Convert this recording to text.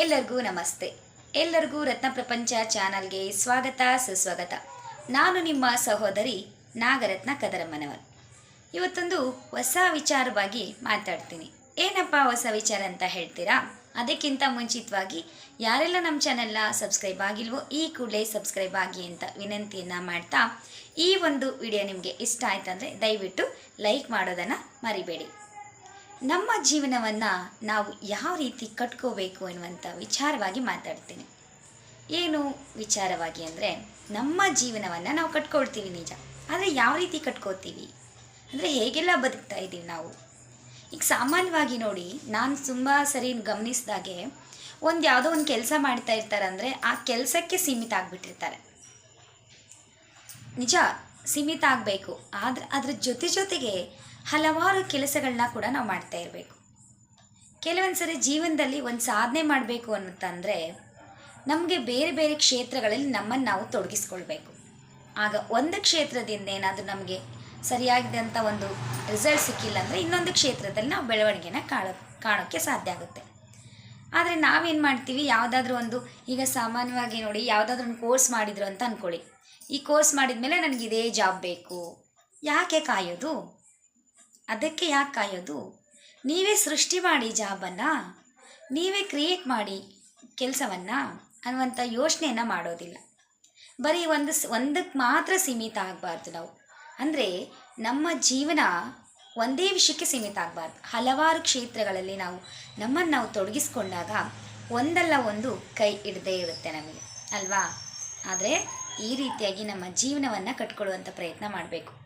ಎಲ್ಲರಿಗೂ ನಮಸ್ತೆ. ಎಲ್ಲರಿಗೂ ರತ್ನ ಪ್ರಪಂಚ ಚಾನಲ್ಗೆ ಸ್ವಾಗತ, ಸುಸ್ವಾಗತ. ನಾನು ನಿಮ್ಮ ಸಹೋದರಿ ನಾಗರತ್ನ ಕದರಮ್ಮನವರು. ಇವತ್ತೊಂದು ಹೊಸ ವಿಚಾರವಾಗಿ ಮಾತಾಡ್ತೀನಿ. ಏನಪ್ಪ ಹೊಸ ವಿಚಾರ ಅಂತ ಹೇಳ್ತೀರಾ? ಅದಕ್ಕಿಂತ ಮುಂಚಿತವಾಗಿ ಯಾರೆಲ್ಲ ನಮ್ಮ ಚಾನೆಲ್ನ ಸಬ್ಸ್ಕ್ರೈಬ್ ಆಗಿಲ್ವೋ ಈ ಕೂಡಲೇ ಸಬ್ಸ್ಕ್ರೈಬ್ ಆಗಿ ಅಂತ ವಿನಂತಿಯನ್ನು ಮಾಡ್ತಾ ಈ ಒಂದು ವಿಡಿಯೋ ನಿಮಗೆ ಇಷ್ಟ ಆಯ್ತಂದರೆ ದಯವಿಟ್ಟು ಲೈಕ್ ಮಾಡೋದನ್ನು ಮರಿಬೇಡಿ. ನಮ್ಮ ಜೀವನವನ್ನು ನಾವು ಯಾವ ರೀತಿ ಕಟ್ಕೋಬೇಕು ಎನ್ನುವಂಥ ವಿಚಾರವಾಗಿ ಮಾತಾಡ್ತೀನಿ. ಏನು ವಿಚಾರವಾಗಿ ಅಂದರೆ ನಮ್ಮ ಜೀವನವನ್ನು ನಾವು ಕಟ್ಕೊಳ್ತೀವಿ ನಿಜ. ಆದರೆ ಯಾವ ರೀತಿ ಕಟ್ಕೋತೀವಿ ಅಂದರೆ ಹೇಗೆಲ್ಲ ಬದುಕ್ತಾ ಇದ್ದೀವಿ ನಾವು? ಈಗ ಸಾಮಾನ್ಯವಾಗಿ ನೋಡಿ, ನಾನು ತುಂಬ ಸರಿ ಗಮನಿಸಿದಾಗೆ ಒಂದು ಯಾವುದೋ ಒಂದು ಕೆಲಸ ಮಾಡ್ತಾ ಇರ್ತಾರೆ ಅಂದರೆ ಆ ಕೆಲಸಕ್ಕೆ ಸೀಮಿತ ಆಗಿಬಿಟ್ಟಿರ್ತಾರೆ. ನಿಜ, ಸೀಮಿತ ಆಗಬೇಕು. ಆದರೆ ಅದ್ರ ಜೊತೆ ಜೊತೆಗೆ ಹಲವಾರು ಕೆಲಸಗಳನ್ನ ಕೂಡ ನಾವು ಮಾಡ್ತಾ ಇರಬೇಕು. ಕೆಲವೊಂದು ಸರಿ ಜೀವನದಲ್ಲಿ ಒಂದು ಸಾಧನೆ ಮಾಡಬೇಕು ಅಂತಂದರೆ ನಮಗೆ ಬೇರೆ ಬೇರೆ ಕ್ಷೇತ್ರಗಳಲ್ಲಿ ನಮ್ಮನ್ನು ನಾವು ತೊಡಗಿಸ್ಕೊಳ್ಬೇಕು. ಆಗ ಒಂದು ಕ್ಷೇತ್ರದಿಂದ ಏನಾದರೂ ನಮಗೆ ಸರಿಯಾಗಿದ್ದಂಥ ಒಂದು ರಿಸಲ್ಟ್ ಸಿಕ್ಕಿಲ್ಲ ಅಂದರೆ ಇನ್ನೊಂದು ಕ್ಷೇತ್ರದಲ್ಲಿ ನಾವು ಬೆಳವಣಿಗೆನ ಕಾಣೋ ಕಾಣೋಕ್ಕೆ ಸಾಧ್ಯ ಆಗುತ್ತೆ. ಆದರೆ ನಾವೇನು ಮಾಡ್ತೀವಿ? ಯಾವುದಾದ್ರೂ ಒಂದು, ಈಗ ಸಾಮಾನ್ಯವಾಗಿ ನೋಡಿ ಯಾವುದಾದ್ರೂ ಒಂದು ಕೋರ್ಸ್ ಮಾಡಿದ್ರು ಅಂತ ಅಂದ್ಕೊಳ್ಳಿ ಈ ಕೋರ್ಸ್ ಮಾಡಿದ ಮೇಲೆ ನನಗೆ ಇದೇ ಜಾಬ್ ಬೇಕು. ಯಾಕೆ ಕಾಯೋದು? ಅದಕ್ಕೆ ಯಾಕೆ ಕಾಯೋದು? ನೀವೇ ಸೃಷ್ಟಿ ಮಾಡಿ ಜಾಬನ್ನು, ನೀವೇ ಕ್ರಿಯೇಟ್ ಮಾಡಿ ಕೆಲಸವನ್ನು ಅನ್ನುವಂಥ ಯೋಚನೆಯನ್ನು ಮಾಡೋದಿಲ್ಲ. ಬರೀ ಒಂದು ಒಂದಕ್ಕೆ ಮಾತ್ರ ಸೀಮಿತ ಆಗಬಾರ್ದು ನಾವು. ಅಂದರೆ ನಮ್ಮ ಜೀವನ ಒಂದೇ ವಿಷಯಕ್ಕೆ ಸೀಮಿತ ಆಗಬಾರ್ದು. ಹಲವಾರು ಕ್ಷೇತ್ರಗಳಲ್ಲಿ ನಾವು ನಮ್ಮನ್ನು ನಾವು ತೊಡಗಿಸ್ಕೊಂಡಾಗ ಒಂದಲ್ಲ ಒಂದು ಕೈ ಇಡದೇ ಇರುತ್ತೆ ನಮಗೆ. ಅಲ್ವಾ? ಆದರೆ ಈ ರೀತಿಯಾಗಿ ನಮ್ಮ ಜೀವನವನ್ನು ಕಟ್ಕೊಳ್ಳುವಂಥ ಪ್ರಯತ್ನ ಮಾಡಬೇಕು.